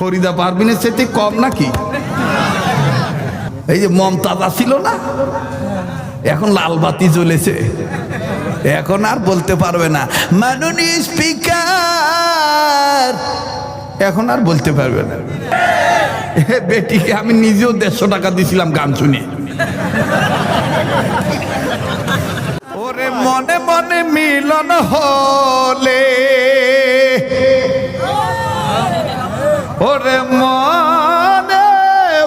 ফরিদা পারবিনের সাথে কম নাকি? এই যে মমতাজা ছিল না? এখন লাল বাতি জ্বলেছে। এখন আর বলতে পারবে না। মাননীয় স্পিকার! এখন আর বলতে পারবে না। বেটিকে আমি নিজেও দেড়শো টাকা দিছিলাম গান শুনে। ওরে মনে মনে মিলন হলে ওরে মনে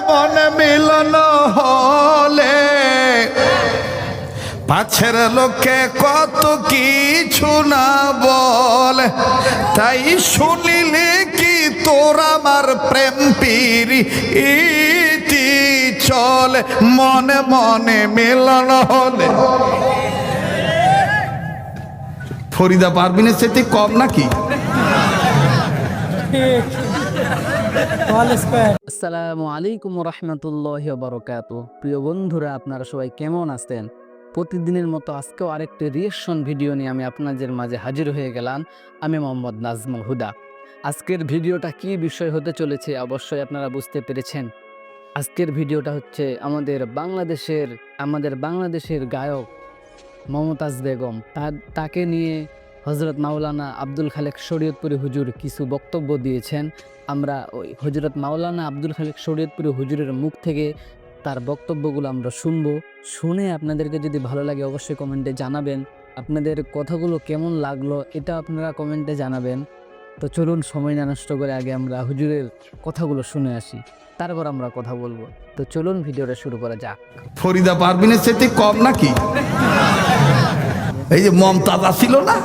মনে মিলন হলে। পাছের লোকে কত কিছু না বল। তাই শুনিলে কি তোর আমার প্রেম পিরি ইতি চল। মনে মনে মিলন হলে। ফরিদা পারবিনের সেটি কম নাকি? আসসালামু আলাইকুম রহমতুল্লাহ বরকাত প্রিয় বন্ধুরা, আপনারা সবাই কেমন আছেন? প্রতিদিনের মতো আজকেও আরেকটি রিয়েকশন ভিডিও নিয়ে আমি আপনাদের মাঝে হাজির হয়ে গেলাম। আমি মোহাম্মদ নাজমুল হুদা। আজকের ভিডিওটা কি বিষয় হতে চলেছে অবশ্যই আপনারা বুঝতে পেরেছেন। আজকের ভিডিওটা হচ্ছে আমাদের বাংলাদেশের আমাদের বাংলাদেশের গায়ক মমতাজ বেগম। তার, তাকে নিয়ে হজরত মাওলানা আব্দুল খালেক শরীয়তপুরী হুজুর কিছু বক্তব্য দিয়েছেন। আমরা ওই হজরত মাওলানা আব্দুল খালেক শরীয়তপুরী হুজুরের মুখ থেকে তার বক্তব্যগুলো আমরা শুনব। শুনে আপনাদেরকে যদি ভালো লাগে অবশ্যই কমেন্টে জানাবেন। আপনাদের কথাগুলো কেমন লাগল এটা আপনারা কমেন্টে জানাবেন। তো চলুন সময় না নষ্ট করে আগে আমরা হুজুরের কথাগুলো শুনে আসি, তারপর আমরা কথা বলব। তো চলুন ভিডিওটা শুরু করা যাক। ফরিদা পারবিনের সাথে কম নাকি? এই যে মমতাজা ছিল না?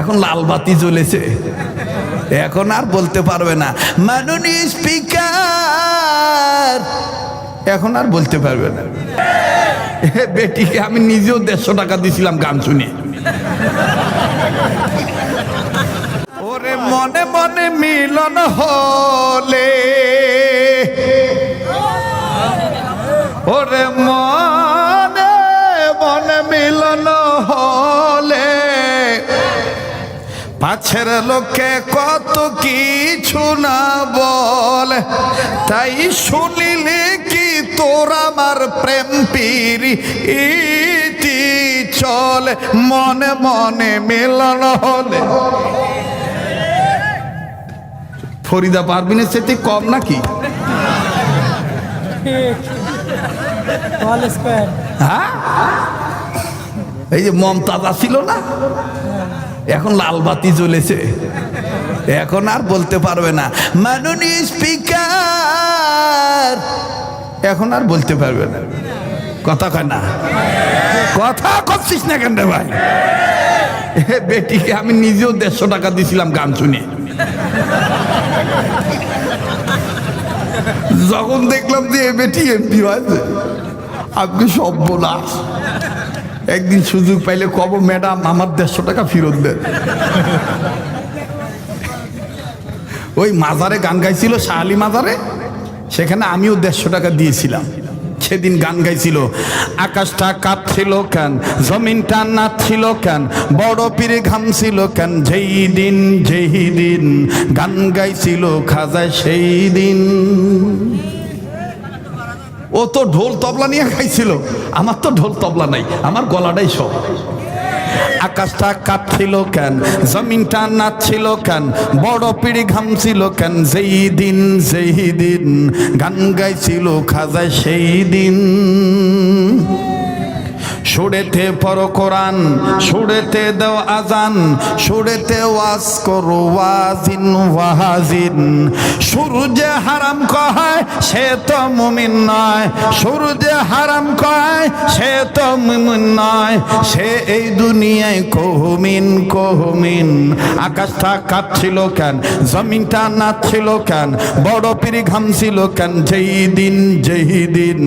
এখন লাল বাতি জ্বলেছে। এখন আর বলতে পারবে না। মাননীয় স্পিকার! এখন আর বলতে পারবে না। বেটিকে আমি নিজেও দেড়শো টাকা দিছিলাম গান শুনে। মনে মনে মিলন হলে। ওরে মনে মনে মিলন হলে। পাছের লোকে কত কিছু না বল। তাই শুনিলে কি তোর আমার প্রেম পিরি ইতি চল। মনে মনে মিলন হলে। ফরিদা পারবিনের সাথে কম নাকি? হ্যাঁ? এই যে মমতাজা ছিল না? এখন লাল বাতি জ্বলেছে। এখন আর বলতে পারবে না। মাননীয় স্পিকার! এখন আর বলতে পারবে না। কথা কয় না। কথা করছিস না কেন রে ভাই? বেটিকে আমি নিজেও দেড়শো টাকা দিছিলাম গান শুনে। যখন দেখলাম যে এম বেটি এমপি হয়েছে আপনি সব বোনাস। একদিন সুযোগ পাইলে কব, ম্যাডাম, আমার দেড়শো টাকা ফেরত দেন। ওই মাজারে গান গাইছিল শাহালি মাজারে, সেখানে আমিও দেড়শো টাকা দিয়েছিলাম। সেদিন গান গাইছিল। আকাশটা কাঁপছিল কেন? জমিনটা নাচছিল কেন? বড় পীরে ঘামছিল কেন? যেই দিন যেই দিন গান গাইছিল খাজা সেই দিন। ও তো ঢোল তবলা নিয়ে খাইছিল আমার তো ঢোল তবলা নাই, আমার গলাটাই সব। আকাশটা কাঁপছিল কেন? জমিনটা নাচছিল কেন? বড় পিড়ি ঘামছিল কেন? যেই দিন যেই দিন গান গাইছিল খাজায় সেই দিন। সুরেতে পর কোরআন সুরেতে দেও আজান সুরেতে ওয়াজ করো ওয়াজিন ওয়াহাজিন সূর্যে হারাম কয়, সে তো মুমিন নয়। সূর্যে হারাম কয়, সে তো মুমিন নয়। সে এই দুনিয়ায় কহমিন কহমিন আকাশটা কাঁপছিল কেন, জমিনটা নাচছিল কেন, বড় পিড়ি ঘামছিল কেন, যেই দিন যেই দিন।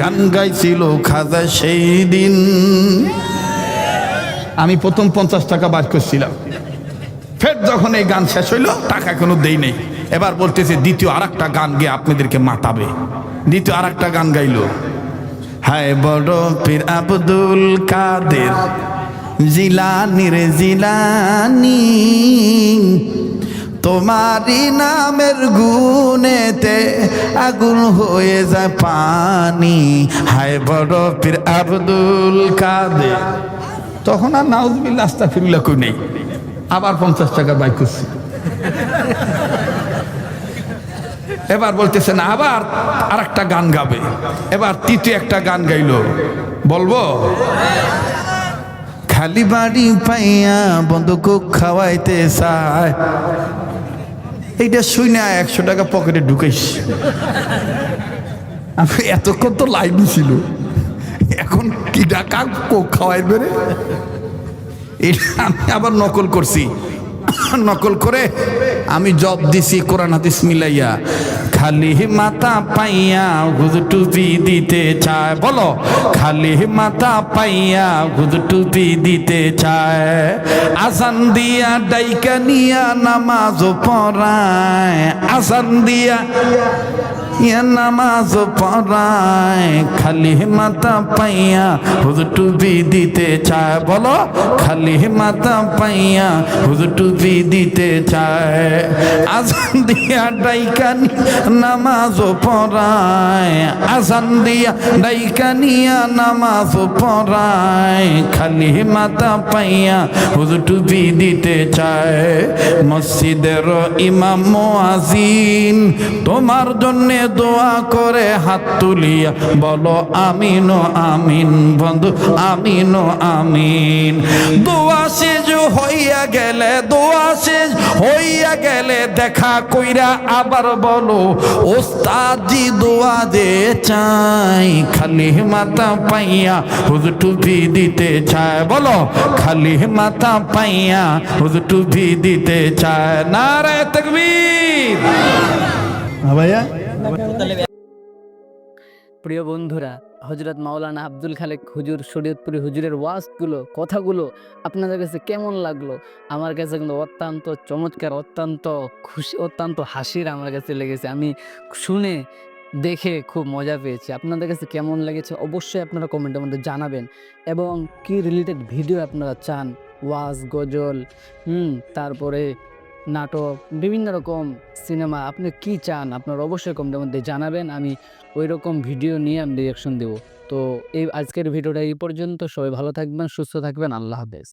গান গাইছিল খাজা সেই দিন। আমি প্রথম পঞ্চাশ টাকা বার করছিলাম। ফের যখন এই গান শেষ হইল, টাকা কোনো দেই নেই। এবার বলতেছে, দ্বিতীয় আর একটা গান গিয়ে আপনাদেরকে মাতাবে। দ্বিতীয় আর একটা গান গাইলো। হায় বড় পীর আব্দুল কাদের জিলানি রে জিলানি তোমারই নামের গুনেতে আগুন হয়ে যায় পানি। হায় বড় পীর আব্দুল কাদে তখন আর নাউজবিল্লা আস্তা ফিরুল্লা কই নেই। আবার পঞ্চাশ টাকা বাইক করছি। এবার বলতেছেন আবার আর একটা গান গাবে। এবার তৃতীয় একটা গান গাইলো। বলব? খালি বাড়ি পাইয়া বন্ধুক খাওয়াইতে চায়। এইটা শুই না, একশো টাকা পকেটে ঢুকাইস। আমি এতক্ষণ তো লাইন ছিল। এখন কি টাকা খাওয়াই রে? এটা আমি আবার নকল করছি। নকল করে আমি জব দিছি, কোরআন হাদিস মিলাইয়া। খালি মাতা পাইয়া টুপি দিতে চায়। বলো, খালি মাতা পাইয়া টুপি দিতে চায়। আসান দিয়া ডাইকা নিয়া নামাজ পড়ায়। আসান দিয়া ইয়া নামাজ পড়ায় খালি মাথা পাইয়া হুজুর দিতে চায়, বলো, খালি মাথা পাইয়া হুজুর দিতে চায়। আজান দিয়া ডাইকানি নামাজ পড়ায়, আজান দিয়া ডাইকানিয়া নামাজ পড়ায়, খালি মাথা পাইয়া হুজুর দিতে চায়। মসজিদের ইমাম মুয়াজিন তোমার জন্য দোয়া করে হাত তুলিয়া বলো, আমিন আমিন, বন্ধু, আমিন আমিন। দোয়া শেষ হইয়া গেলে, দোয়া শেষ হইয়া গেলে দেখা কইরা আবার বলো ওস্তাজি দোয়া দে চাই, খালি মাথা পাইয়া হুজুর টুপি দিতে চায়। বলো, খালি মাথা পাইয়া হুজুর টুপি দিতে চায়। নারায় তকবীর। ভাইয়া। প্রিয় বন্ধুরা হজরত মাওলানা আব্দুল খালেক হুজুর শরীয়তপুরি হুজুরের ওয়াজগুলো কথাগুলো আপনাদের কাছে কেমন লাগল? আমার কাছে কিন্তু অত্যন্ত চমৎকার অত্যন্ত খুশি অত্যন্ত হাসির আমার কাছে লেগেছে। আমি শুনে দেখে খুব মজা পেয়েছি। আপনাদের কাছে কেমন লেগেছে অবশ্যই আপনারা কমেন্টের মধ্যে জানাবেন। এবং কি রিলেটেড ভিডিও আপনারা চান? ওয়াজ গজল হুম তারপরে নাটক, বিভিন্ন রকম সিনেমা, আপনি কি চান আপনার অবশ্যই কমেন্টের মধ্যে জানাবেন, আমি ওই রকম ভিডিও নিয়ে আমি রিয়াকশন দেবো। তো এই আজকের ভিডিওটা এই পর্যন্ত, সবাই ভালো থাকবেন, সুস্থ থাকবেন, আল্লাহ হাফেজ।